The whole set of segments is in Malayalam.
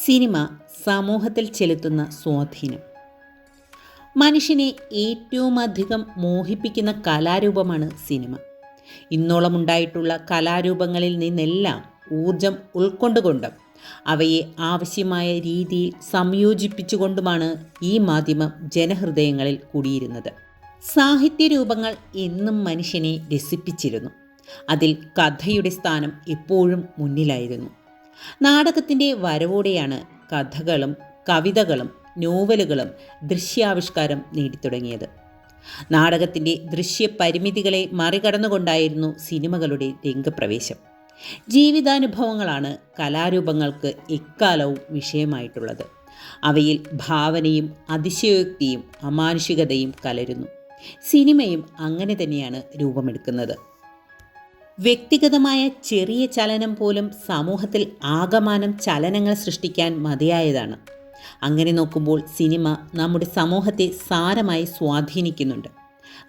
സിനിമ സമൂഹത്തിൽ ചെലുത്തുന്ന സ്വാധീനം. മനുഷ്യനെ ഏറ്റവും അധികം മോഹിപ്പിക്കുന്ന കലാരൂപമാണ് സിനിമ. ഇന്നോളം ഉണ്ടായിട്ടുള്ള കലാരൂപങ്ങളിൽ നിന്നെല്ലാം ഊർജം ഉൾക്കൊണ്ടുകൊണ്ട് അവയെ ആവശ്യമായ രീതിയിൽ സംയോജിപ്പിച്ചുകൊണ്ടുമാണ് ഈ മാധ്യമം ജനഹൃദയങ്ങളിൽ കുടിയിരുന്നത്. സാഹിത്യരൂപങ്ങൾ എന്നും മനുഷ്യനെ രസിപ്പിച്ചിരുന്നു. അതിൽ കഥയുടെ സ്ഥാനം എപ്പോഴും മുന്നിലായിരുന്നു. നാടകത്തിന്റെ വരവോടെയാണ് കഥകളും കവിതകളും നോവലുകളും ദൃശ്യാവിഷ്കാരം നേടിത്തുടങ്ങിയത്. നാടകത്തിന്റെ ദൃശ്യപരിമിതികളെ മറികടന്നുകൊണ്ടായിരുന്നു സിനിമകളുടെ രംഗപ്രവേശം. ജീവിതാനുഭവങ്ങളാണ് കലാരൂപങ്ങൾക്ക് എക്കാലവും വിഷയമായിട്ടുള്ളത്. അവയിൽ ഭാവനയും അതിശയോക്തിയും അമാനുഷികതയും കലരുന്നു. സിനിമയും അങ്ങനെ തന്നെയാണ് രൂപമെടുക്കുന്നത്. വ്യക്തിഗതമായ ചെറിയ ചലനം പോലും സമൂഹത്തിൽ ആകമാനം ചലനങ്ങൾ സൃഷ്ടിക്കാൻ മതിയായതാണ്. അങ്ങനെ നോക്കുമ്പോൾ സിനിമ നമ്മുടെ സമൂഹത്തെ സാരമായി സ്വാധീനിക്കുന്നുണ്ട്.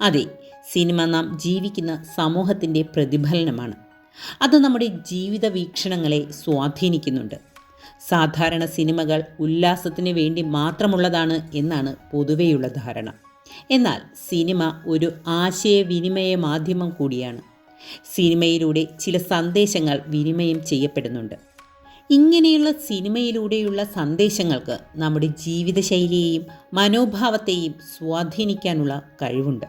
അതെ സിനിമ നാം ജീവിക്കുന്ന സമൂഹത്തിന്റെ പ്രതിഫലനമാണ്. അത് നമ്മുടെ ജീവിത വീക്ഷണങ്ങളെ സ്വാധീനിക്കുന്നുണ്ട്. സാധാരണ സിനിമകൾ ഉല്ലാസത്തിന് വേണ്ടി മാത്രമുള്ളതാണ് എന്നാണ് പൊതുവെയുള്ള ധാരണ. എന്നാൽ സിനിമ ഒരു ആശയവിനിമയ മാധ്യമം കൂടിയാണ്. സിനിമയിലൂടെ ചില സന്ദേശങ്ങൾ വിനിമയം ചെയ്യപ്പെടുന്നുണ്ട്. ഇങ്ങനെയുള്ള സിനിമയിലൂടെയുള്ള സന്ദേശങ്ങൾക്ക് നമ്മുടെ ജീവിതശൈലിയെയും മനോഭാവത്തെയും സ്വാധീനിക്കാനുള്ള കഴിവുണ്ട്.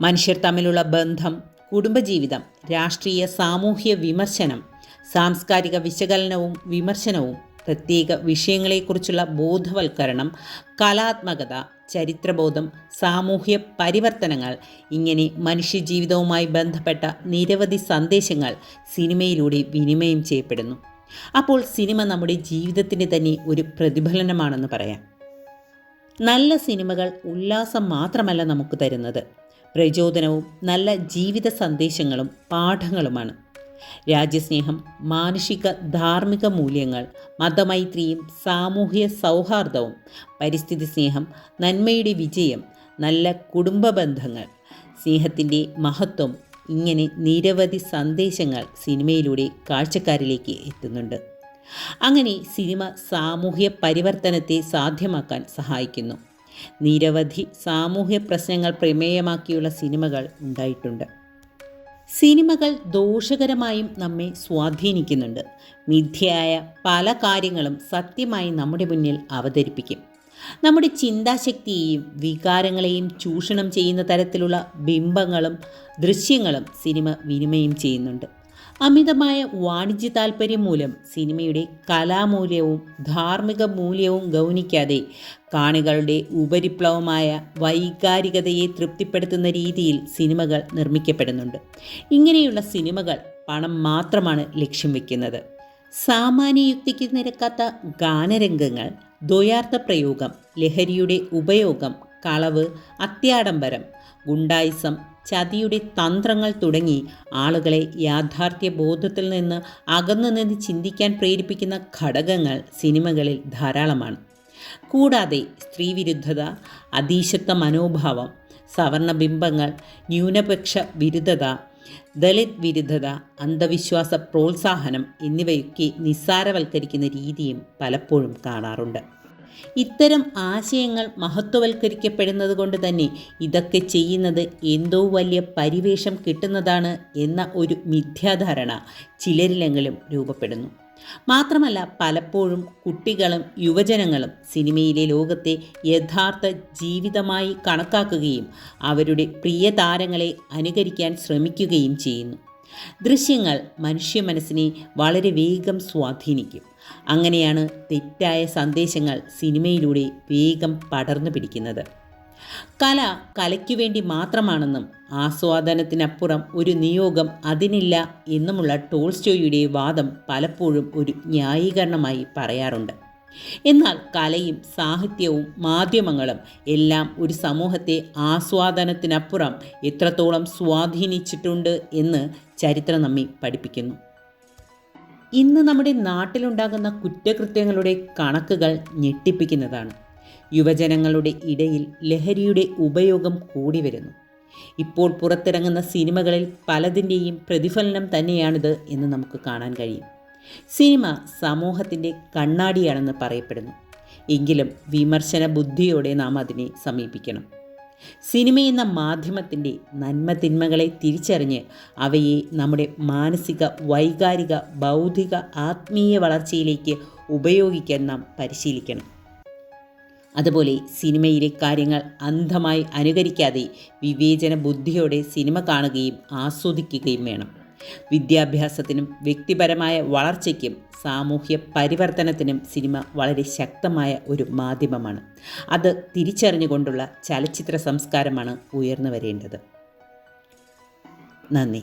മനുഷ്യർ തമ്മിലുള്ള ബന്ധം കുടുംബജീവിതം രാഷ്ട്രീയ സാമൂഹ്യ വിമർശനം സാംസ്കാരിക വിശകലനവും വിമർശനവും പ്രത്യേക വിഷയങ്ങളെക്കുറിച്ചുള്ള ബോധവൽക്കരണം കലാത്മകത ചരിത്രബോധം സാമൂഹ്യ പരിവർത്തനങ്ങൾ ഇങ്ങനെ മനുഷ്യജീവിതവുമായി ബന്ധപ്പെട്ട നിരവധി സന്ദേശങ്ങൾ സിനിമയിലൂടെ വിനിമയം ചെയ്യപ്പെടുന്നു. അപ്പോൾ സിനിമ നമ്മുടെ ജീവിതത്തിന് തന്നെ ഒരു പ്രതിഫലനമാണെന്ന് പറയാം. നല്ല സിനിമകൾ ഉല്ലാസം മാത്രമല്ല നമുക്ക് തരുന്നത്. പ്രചോദനവും നല്ല ജീവിത സന്ദേശങ്ങളും പാഠങ്ങളുമാണ്. രാജ്യസ്നേഹം മാനുഷിക ധാർമ്മിക മൂല്യങ്ങൾ മതമൈത്രിയും സാമൂഹ്യ സൗഹാർദ്ദവും പരിസ്ഥിതി സ്നേഹം നന്മയുടെ വിജയം നല്ല കുടുംബ ബന്ധങ്ങൾ. സ്നേഹത്തിന്റെ മഹത്വം ഇങ്ങനെ നിരവധി സന്ദേശങ്ങൾ സിനിമയിലൂടെ കാഴ്ചക്കാരിലേക്ക് എത്തുന്നുണ്ട്. അങ്ങനെ സിനിമ സാമൂഹ്യ പരിവർത്തനത്തെ സാധ്യമാക്കാൻ സഹായിക്കുന്നു. നിരവധി സാമൂഹ്യ പ്രശ്നങ്ങൾ പ്രമേയമാക്കിയുള്ള സിനിമകൾ ഉണ്ടായിട്ടുണ്ട്. സിനിമകൾ ദോഷകരമായും നമ്മെ സ്വാധീനിക്കുന്നുണ്ട്. മിഥ്യയായ പല കാര്യങ്ങളും സത്യമായി നമ്മുടെ മുന്നിൽ അവതരിപ്പിക്കും. നമ്മുടെ ചിന്താശക്തിയെയും വികാരങ്ങളെയും ചൂഷണം ചെയ്യുന്ന തരത്തിലുള്ള ബിംബങ്ങളും ദൃശ്യങ്ങളും സിനിമ വിനിമയം ചെയ്യുന്നുണ്ട്. അമിതമായ വാണിജ്യ താൽപ്പര്യം മൂലം സിനിമയുടെ കലാമൂല്യവും ധാർമ്മിക മൂല്യവും ഗൗനിക്കാതെ കാണികളുടെ ഉപരിപ്ലവമായ വൈകാരികതയെ തൃപ്തിപ്പെടുത്തുന്ന രീതിയിൽ സിനിമകൾ നിർമ്മിക്കപ്പെടുന്നുണ്ട്. ഇങ്ങനെയുള്ള സിനിമകൾ പണം മാത്രമാണ് ലക്ഷ്യം വെക്കുന്നത്. സാമാന്യയുക്തിക്ക് നിരക്കാത്ത ഗാനരംഗങ്ങൾ ദ്വയാർത്ഥ പ്രയോഗം ലഹരിയുടെ ഉപയോഗം കളവ് അത്യാഡംബരം ഗുണ്ടായിസം ചതിയുടെ തന്ത്രങ്ങൾ തുടങ്ങി ആളുകളെ യാഥാർത്ഥ്യ ബോധത്തിൽ നിന്ന് അകന്നു നിന്ന് ചിന്തിക്കാൻ പ്രേരിപ്പിക്കുന്ന ഘടകങ്ങൾ സിനിമകളിൽ ധാരാളമാണ്. കൂടാതെ സ്ത്രീവിരുദ്ധത അതീശത്വ മനോഭാവം സവർണ ബിംബങ്ങൾ ന്യൂനപക്ഷ വിരുദ്ധത ദളിത് വിരുദ്ധത അന്ധവിശ്വാസ പ്രോത്സാഹനം എന്നിവയൊക്കെ നിസ്സാരവൽക്കരിക്കുന്ന രീതിയും പലപ്പോഴും കാണാറുണ്ട്. ഇത്തരം ആശയങ്ങൾ മഹത്വവൽക്കരിക്കപ്പെടുന്നത് കൊണ്ട് തന്നെ ഇതൊക്കെ ചെയ്യുന്നത് എന്തോ വലിയ പരിവേഷം കിട്ടുന്നതാണ് എന്ന ഒരു മിഥ്യാധാരണ ചിലരിലെങ്കിലും രൂപപ്പെടുന്നു. മാത്രമല്ല പലപ്പോഴും കുട്ടികളും യുവജനങ്ങളും സിനിമയിലെ ലോകത്തെ യഥാർത്ഥ ജീവിതമായി കണക്കാക്കുകയും അവരുടെ പ്രിയ താരങ്ങളെ അനുകരിക്കാൻ ശ്രമിക്കുകയും ചെയ്യുന്നു. ദൃശ്യങ്ങൾ മനുഷ്യ മനസ്സിനെ വളരെ വേഗം സ്വാധീനിക്കും. അങ്ങനെയാണ് തെറ്റായ സന്ദേശങ്ങൾ സിനിമയിലൂടെ വേഗം പടർന്നു പിടിക്കുന്നത്. കല കലയ്ക്കു വേണ്ടി മാത്രമാണെന്നും ആസ്വാദനത്തിനപ്പുറം ഒരു നിയോഗം അതിനില്ല എന്നുമുള്ള ടോൾസ്റ്റോയുടെ വാദം പലപ്പോഴും ഒരു ന്യായീകരണമായി പറയാറുണ്ട്. എന്നാൽ കലയും സാഹിത്യവും മാധ്യമങ്ങളും എല്ലാം ഒരു സമൂഹത്തെ ആസ്വാദനത്തിനപ്പുറം എത്രത്തോളം സ്വാധീനിച്ചിട്ടുണ്ട് എന്ന് ചരിത്രം നമ്മെ പഠിപ്പിക്കുന്നു. ഇന്ന് നമ്മുടെ നാട്ടിലുണ്ടാകുന്ന കുറ്റകൃത്യങ്ങളുടെ കണക്കുകൾ ഞെട്ടിപ്പിക്കുന്നതാണ്. യുവജനങ്ങളുടെ ഇടയിൽ ലഹരിയുടെ ഉപയോഗം കൂടി വരുന്നു. ഇപ്പോൾ പുറത്തിറങ്ങുന്ന സിനിമകളിൽ പലതിന്റെയും പ്രതിഫലനം തന്നെയാണിത് എന്ന് നമുക്ക് കാണാൻ കഴിയും. സിനിമ സമൂഹത്തിന്റെ കണ്ണാടിയാണെന്ന് പറയപ്പെടുന്നു. എങ്കിലും വിമർശന ബുദ്ധിയോടെ നാം അതിനെ സമീപിക്കണം. സിനിമ എന്ന മാധ്യമത്തിന്റെ നന്മ തിന്മകളെ തിരിച്ചറിഞ്ഞ് അവയെ നമ്മുടെ മാനസിക വൈകാരിക ബൗദ്ധിക ആത്മീയ വളർച്ചയിലേക്ക് ഉപയോഗിക്കാൻ നാം പരിശീലിക്കണം. അതുപോലെ സിനിമയിലെ കാര്യങ്ങൾ അന്ധമായി അനുകരിക്കാതെ വിവേചന ബുദ്ധിയോടെ സിനിമ കാണുകയും ആസ്വദിക്കുകയും വേണം. വിദ്യാഭ്യാസത്തിനും വ്യക്തിപരമായ വളർച്ചയ്ക്കും സാമൂഹ്യ പരിവർത്തനത്തിനും സിനിമ വളരെ ശക്തമായ ഒരു മാധ്യമമാണ്. അത് തിരിച്ചറിഞ്ഞുകൊണ്ടുള്ള ചലച്ചിത്ര സംസ്കാരമാണ് ഉയർന്നു വരേണ്ടത് നന്ദി.